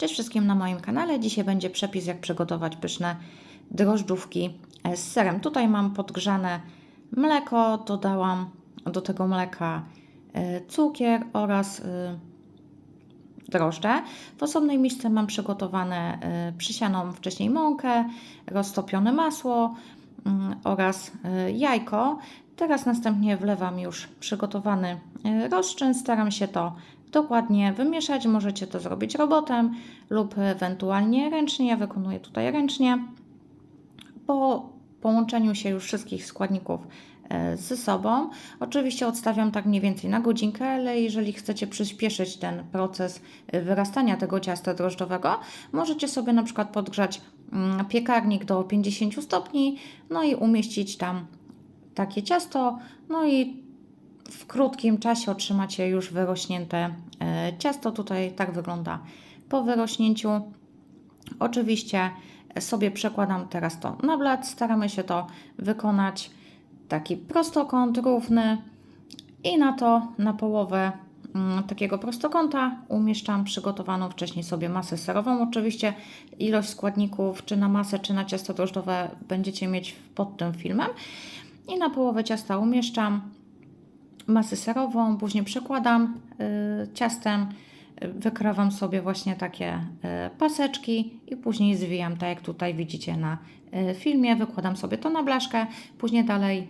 Cześć wszystkim na moim kanale. Dzisiaj będzie przepis, jak przygotować pyszne drożdżówki z serem. Tutaj mam podgrzane mleko, dodałam do tego mleka e, cukier oraz e, drożdże. W osobnej misce mam przygotowane e, przysianą wcześniej mąkę, roztopione masło mm, oraz jajko. Teraz następnie wlewam już przygotowany e, rozczyn. Staram się to dokładnie wymieszać. Możecie to zrobić robotem lub ewentualnie ręcznie. Ja wykonuję tutaj ręcznie. Po połączeniu się już wszystkich składników ze sobą. Oczywiście odstawiam tak mniej więcej na godzinkę, ale jeżeli chcecie przyspieszyć ten proces e, wyrastania tego ciasta drożdżowego, możecie sobie na przykład podgrzać mm, piekarnik do 50 stopni, no i umieścić tam takie ciasto, no i w krótkim czasie otrzymacie już wyrośnięte e, ciasto. Tutaj tak wygląda po wyrośnięciu. Oczywiście sobie przekładam teraz to na blat. Staramy się to wykonać taki prostokąt równy i na to na połowę mm, takiego prostokąta umieszczam przygotowaną wcześniej sobie masę serową. Oczywiście ilość składników, czy na masę, czy na ciasto drożdżowe będziecie mieć pod tym filmem. I na połowę ciasta umieszczam masę serową, później przekładam y, ciastem, y, wykrawam sobie właśnie takie y, paseczki i później zwijam, tak jak tutaj widzicie na filmie, wykładam sobie to na blaszkę, później dalej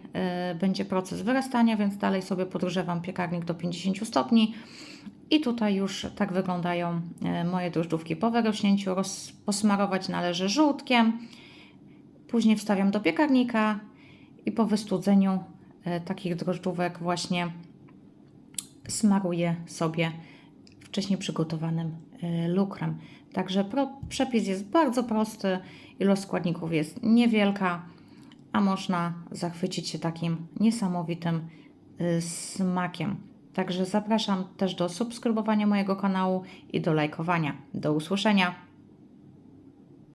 będzie proces wyrastania, więc dalej sobie podgrzewam piekarnik do 50 stopni. I tutaj już tak wyglądają moje drożdżówki po wyrośnięciu, posmarować należy żółtkiem, później wstawiam do piekarnika i po wystudzeniu e, takich drożdżówek właśnie smaruję sobie wcześniej przygotowanym e, lukrem. Także przepis jest bardzo prosty, ilość składników jest niewielka, a można zachwycić się takim niesamowitym e, smakiem. Także zapraszam też do subskrybowania mojego kanału i do lajkowania. Do usłyszenia.